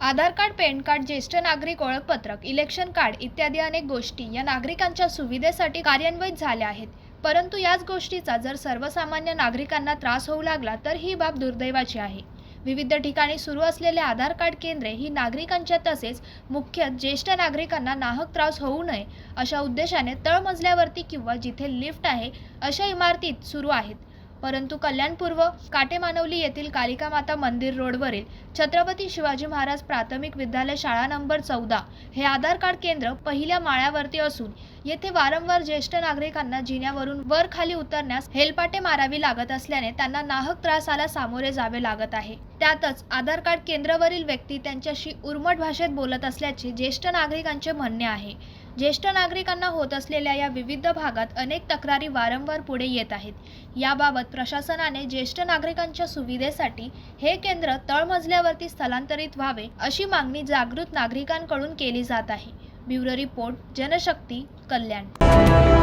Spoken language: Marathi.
आधार कार्ड पॅन कार्ड ज्येष्ठ नागरिक ओळखपत्रक इलेक्शन कार्ड इत्यादी अनेक गोष्टी या नागरिकांच्या सुविधेसाठी कार्यान्वित झाल्या आहेत. परंतु याच गोष्टीचा जर सर्वसामान्य नागरिकांना त्रास होऊ लागला तर ही बाब दुर्दैवाची आहे. विविध ठिकाणी सुरू असलेले आधार कार्ड केंद्रे ही नागरिकांच्या तसेच मुख्य ज्येष्ठ नागरिकांना नाहक त्रास होऊ नये अशा उद्देशाने तळमजल्यावरती किंवा जिथे लिफ्ट आहे अशा इमारतीत सुरू आहेत. परंतु कल्याणपूर्व काटेमानवली येथील कालिका माता मंदिर रोडवरील छत्रपती शिवाजी महाराज प्राथमिक विद्यालय शाळा नंबर चौदा हे आधार कार्ड केंद्र पहिल्या माळ्यावरती असून येथे वारंवार ज्येष्ठ नागरिकांना जिन्यावरून वर खाली उतरण्यास हेलपाटे मारावी लागत असल्याने त्यांना नाहक त्रासाला सामोरे जावे लागत आहे. त्यातच आधार कार्ड केंद्रावरील व्यक्ती त्यांच्याशी उर्मट भाषेत बोलत असल्याचे ज्येष्ठ नागरिकांचे म्हणणे आहे. ज्येष्ठ नागरिकांना होत असलेल्या या विविध भागात अनेक तक्रारी वारंवार पुढे येत आहेत. याबाबत प्रशासनाने ज्येष्ठ नागरिकांच्या सुविधेसाठी हे केंद्र तळमजल्यावरती स्थलांतरित व्हावे अशी मागणी जागृत नागरिकांकडून केली जात आहे. Bureau report Janshakti Kalyan.